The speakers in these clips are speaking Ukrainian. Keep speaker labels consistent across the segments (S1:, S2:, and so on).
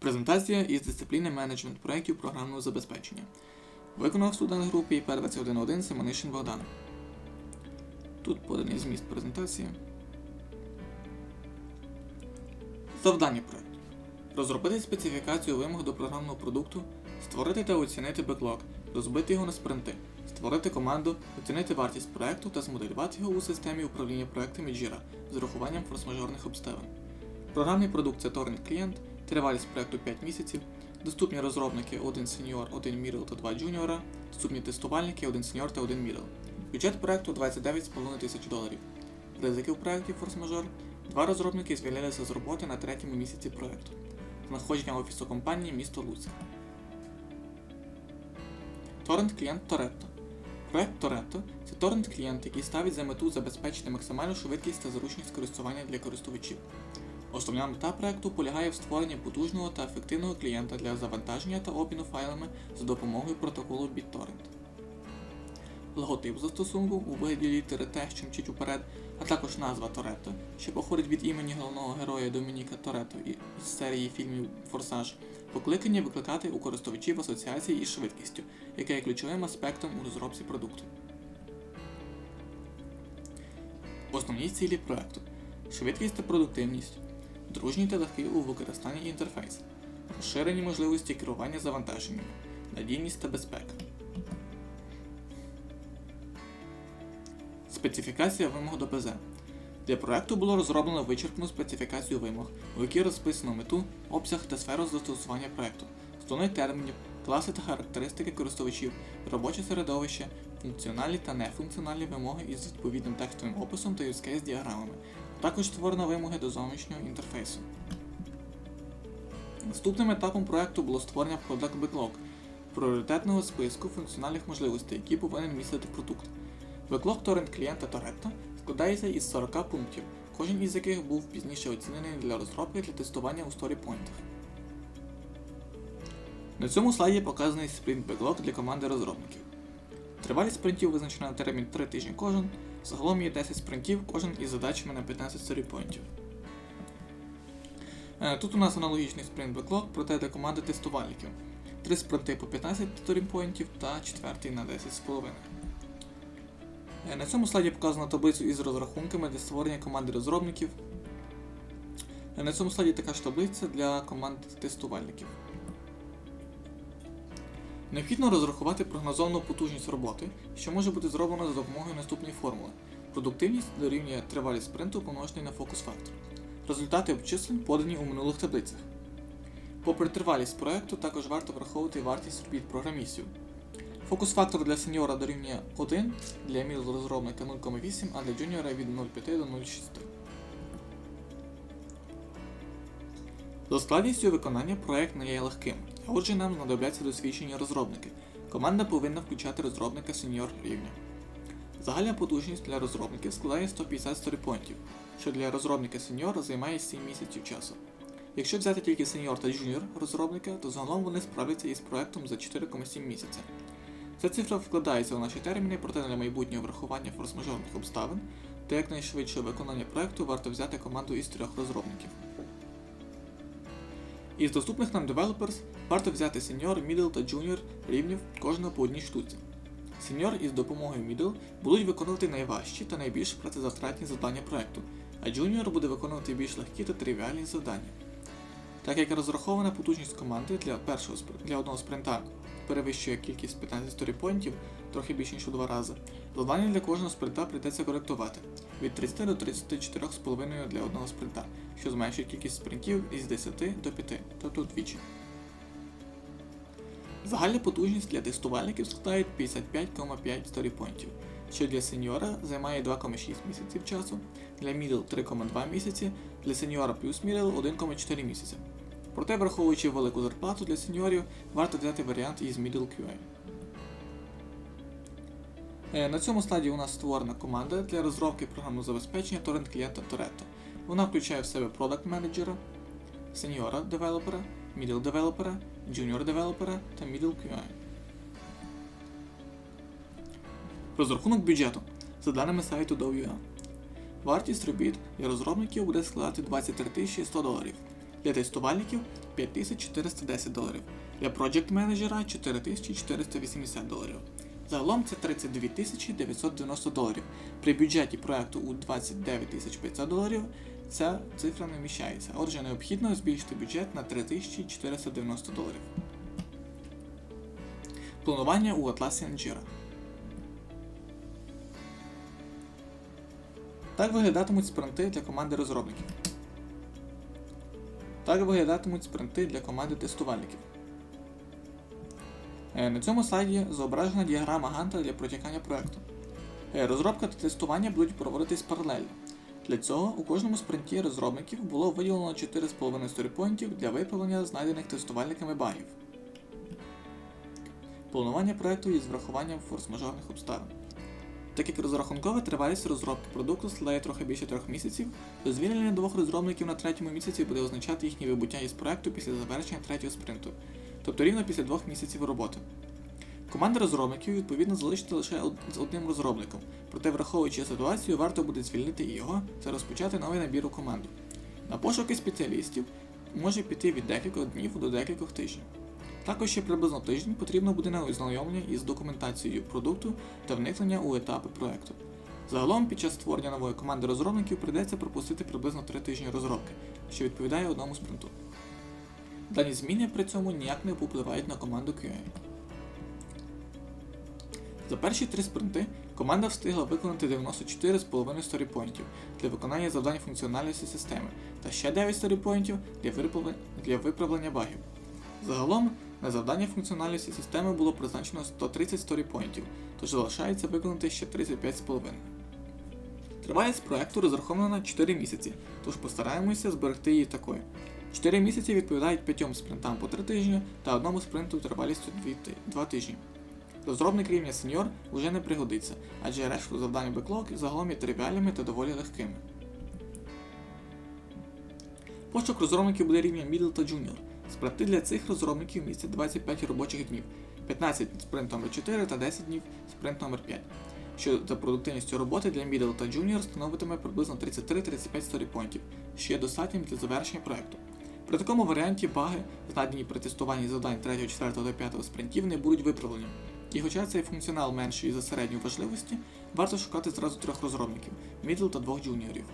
S1: Презентація із дисципліни менеджмент проєктів програмного забезпечення. Виконав студент групи ІП 211 Семенишин Богдан. Тут поданий зміст презентації. Завдання проєкту. Розробити специфікацію вимог до програмного продукту, створити та оцінити беклог, розбити його на спринти, створити команду, оцінити вартість проєкту та змоделювати його у системі управління проектами Jira з урахуванням форс-мажорних обставин. Програмний продукт це торрент клієнт, тривалість проєкту 5 місяців, доступні розробники 1 сеньор, 1 middle та 2 джуніора, доступні тестувальники 1 сеньор та 1 middle. Бюджет проєкту 29,5 тисяч доларів. Ризики в проєкті форс-мажор. Два розробники звільнилися з роботи на третьому місяці проєкту. Знаходження офісу компанії місто Луцьк. Торрент клієнт Toretto. Проект Toretto – це торрент клієнт, який ставить за мету забезпечити максимальну швидкість та зручність користування для користувачів. Основна мета проекту полягає в створенні потужного та ефективного клієнта для завантаження та обміну файлами за допомогою протоколу BitTorrent. Логотип застосунку у вигляді літери Т, що мчить уперед, а також назва Торетто, що походить від імені головного героя Домініка Торетто із серії фільмів Форсаж, покликані викликати у користувачів асоціації із швидкістю, яка є ключовим аспектом у розробці продукту. Основні цілі проекту швидкість та продуктивність, дружній та легкий у використанні інтерфейс, розширені можливості керування завантаженнями, надійність та безпека. Специфікація вимог до ПЗ. Для проекту було розроблено вичерпну специфікацію вимог, у якій розписано мету, обсяг та сферу застосування проекту, основних термінів, класи та характеристики користувачів, робоче середовище, функціональні та нефункціональні вимоги із відповідним текстовим описом та case діаграмами. Також створено вимоги до зовнішнього інтерфейсу. Наступним етапом проекту було створення Product Backlog – пріоритетного списку функціональних можливостей, які повинен містити продукт. Беклог торрент клієнта Toretto складається із 40 пунктів, кожен із яких був пізніше оцінений для розробки для тестування у сторіпойнтах. На цьому слайді показаний спринт беклог для команди розробників. Тривалість спринтів визначена на термін 3 тижні кожен, загалом є 10 спринтів, кожен із задачами на 15 сторіпойнтів. Е, Тут у нас аналогічний спринт беклог, проте для команди тестувальників. 3 спринти по 15 сторіпойнтів та 4 на 10,5. Е, На цьому слайді показано таблицю із розрахунками для створення команди розробників. Е, На цьому слайді така ж таблиця для команд тестувальників. Необхідно розрахувати прогнозовану потужність роботи, що може бути зроблено за допомогою наступної формули. Продуктивність дорівнює тривалість спринту помножений на фокус фактор. Результати обчислень подані у минулих таблицях. Попри тривалість проекту, також варто враховувати вартість робіт програмістів. Фокус фактор для сеньора дорівнює 1, для мідл розробника 0,8, а для джуніора від 0,5 до 0,6. За складністю виконання проект не є легким, а отже нам знадобляться досвідчені розробники. Команда повинна включати розробника сеньор рівня. Загальна потужність для розробників складає 150 сторіпойнтів, що для розробника сеньора займає 7 місяців часу. Якщо взяти тільки сеньор та джуніор розробника, то загалом вони справляться із проектом за 4,7 місяця. Ця цифра вкладається у наші терміни, проте для майбутнього врахування форс-мажорних обставин та якнайшвидшого виконання проекту варто взяти команду із трьох розробників. Із доступних нам developers варто взяти Senior, Middle та Junior рівнів кожного по одній штуці. Senior із допомогою Middle будуть виконувати найважчі та найбільш працезатратні завдання проекту, а Junior буде виконувати більш легкі та тривіальні завдання. Так як розрахована потужність команди для першого для одного спринта перевищує кількість 15 сторіпойнтів трохи більше ніж у два рази, завдання для кожного спринта прийдеться коректувати від 30 до 34,5 для одного спринта, що зменшує кількість спринтів із 10 до 5, тобто вдвічі. Загальна потужність для тестувальників складає 55,5 сторіпойнтів, що для сеньора займає 2,6 місяців часу, для middle 3,2 місяці, для сеньора плюс middle 1,4 місяці. Проте, враховуючи велику зарплату для сеньорів, варто взяти варіант із Middle QA. Е, На цьому слайді у нас створена команда для розробки програмного забезпечення торрент клієнта Toretto. Вона включає в себе продакт менеджера, сеньора девелопера, middle девелопера, junior девелопера та middle QA. Розрахунок бюджету за даними сайту Dow.ua. Вартість робіт для розробників буде складати 23 100 доларів, для тестувальників 5410 доларів. Для Project менеджера 4480 доларів. Загалом це 32 990 доларів. При бюджеті проекту у 29 500 доларів ця цифра не вміщається. Отже, необхідно збільшити бюджет на 3490 доларів. Планування у Atlassian Jira. Так виглядатимуть спринти для команди розробників. Так виглядатимуть спринти для команди тестувальників. Е, На цьому слайді зображена діаграма Ганта для протікання проекту. Е, Розробка та тестування будуть проводитись паралельно. Для цього у кожному спринті розробників було виділено 4,5 сторіпоінтів для виправлення знайдених тестувальниками багів. Планування проекту із врахуванням форс-мажорних обставин. Так як розрахункова тривалість розробки продукту складає трохи більше трьох місяців, то звільнення двох розробників на третьому місяці буде означати їхнє вибуття із проекту після завершення третього спринту, тобто рівно після двох місяців роботи. Команда розробників відповідно залишиться лише з одним розробником, проте враховуючи ситуацію, варто буде звільнити його та розпочати новий набір у команду. На пошуки спеціалістів може піти від декількох днів до декількох тижнів. Також ще приблизно тиждень потрібно буде на ознайомлення із документацією продукту та вникнення у етапи проекту. Загалом під час створення нової команди розробників прийдеться пропустити приблизно 3 тижні розробки, що відповідає одному спринту. Дані зміни при цьому ніяк не попливають на команду QA. За перші три спринти команда встигла виконати 94,5 сторіпоінтів для виконання завдань функціональності системи та ще 9 сторіпоінтів для виправлення багів. Загалом на завдання функціональності системи було призначено 130 сторіпоінтів, тож залишається виконати ще 35,5. Тривалість проекту розрахована на 4 місяці, тож постараємося зберегти її такою. 4 місяці відповідають 5 спринтам по 3 тижні та одному спринту тривалістю 2 тижні. Розробник рівня сеньор вже не пригодиться, адже решту завдань беклог загалом є тривіальними та доволі легкими. Пошук розробників буде рівня Middle та Junior. Спринти для цих розробників містять 25 робочих днів, 15 спринт номер 4 та 10 днів спринт номер 5 що за продуктивністю роботи для Middle та Junior становитиме приблизно 33-35 сторіпоінтів, що є достатнім для завершення проекту. При такому варіанті баги, знайдені при тестуванні завдань 3, 4 та 5 спринтів, не будуть виправлені. І хоча цей функціонал менший за середню важливості, варто шукати зразу трьох розробників Middle та двох джуніорів.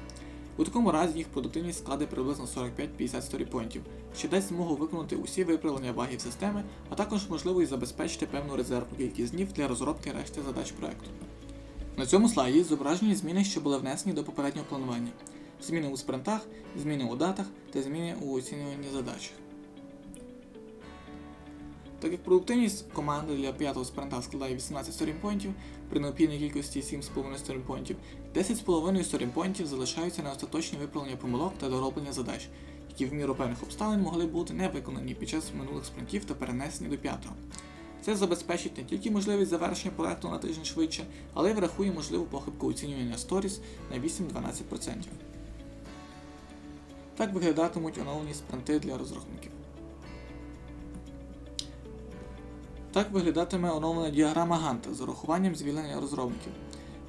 S1: У такому разі їх продуктивність складе приблизно 45-50 сторіпоінтів, що дасть змогу виконати усі виправлення багів системи, а також можливість забезпечити певну резервну кількість днів для розробки решти задач проекту. На цьому слайді зображені зміни, що були внесені до попереднього планування. Зміни у спринтах, зміни у датах та зміни у оцінюванні задач. Так як продуктивність команди для п'ятого спринта складає 18 сторінпоінтів, при необхідній кількості 7,5 сторінпоінтів, 10,5 сторінпоінтів залишаються на остаточні виправлення помилок та дороблення задач, які в міру певних обставин могли бути не виконані під час минулих спринтів та перенесені до п'ятого. Це забезпечить не тільки можливість завершення проекту на тиждень швидше, але й врахує можливу похибку оцінювання сторіс на 8-12%. Так виглядатимуть оновлені спринти для розрахунків. Так виглядатиме оновлена діаграма Ганта з урахуванням звільнення розробників.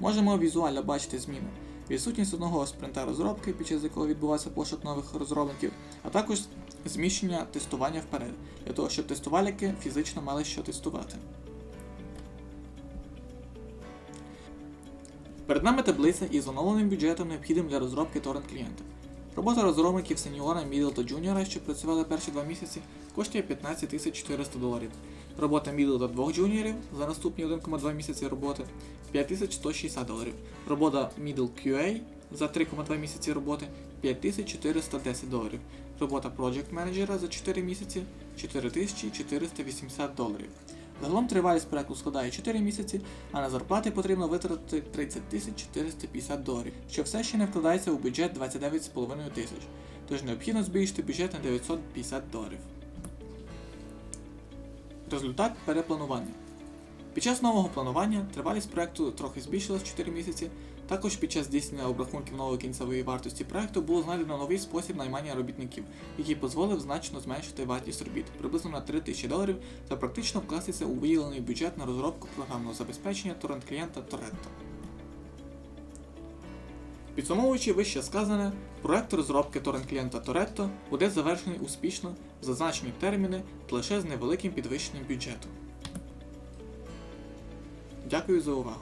S1: Можемо візуально бачити зміни. Відсутність одного спринта розробки, під час якого відбувається пошук нових розробників, а також зміщення тестування вперед, для того, щоб тестувальники фізично мали що тестувати. Перед нами таблиця із оновленим бюджетом, необхідним для розробки торрент клієнта. Робота розробників сеньора, мідл та джуніора, що працювали перші два місяці, коштує 15 400 доларів. Робота мідл та двох джуніорів за наступні 1,2 місяці роботи 5160 доларів. Робота middle QA за 3,2 місяці роботи 5410 доларів. Робота Project менеджера за 4 місяці 4480 доларів. Загалом тривалість проекту складає 4 місяці, а на зарплати потрібно витратити 30 450 доларів, що все ще не вкладається у бюджет 29,5 тисяч, тож необхідно збільшити бюджет на 950 доларів. Результат перепланування. Під час нового планування тривалість проекту трохи збільшилась 4 місяці. Також під час здійснення обрахунків нової кінцевої вартості проекту було знайдено новий спосіб наймання робітників, який дозволив значно зменшити вартість робіт приблизно на 3 тисячі доларів та практично вкластися у виділений бюджет на розробку програмного забезпечення торрент клієнта Toretto. Підсумовуючи вище сказане, проект розробки торрент клієнта Toretto буде завершений успішно в зазначені терміни та лише з невеликим підвищенням бюджету. Дякую за увагу.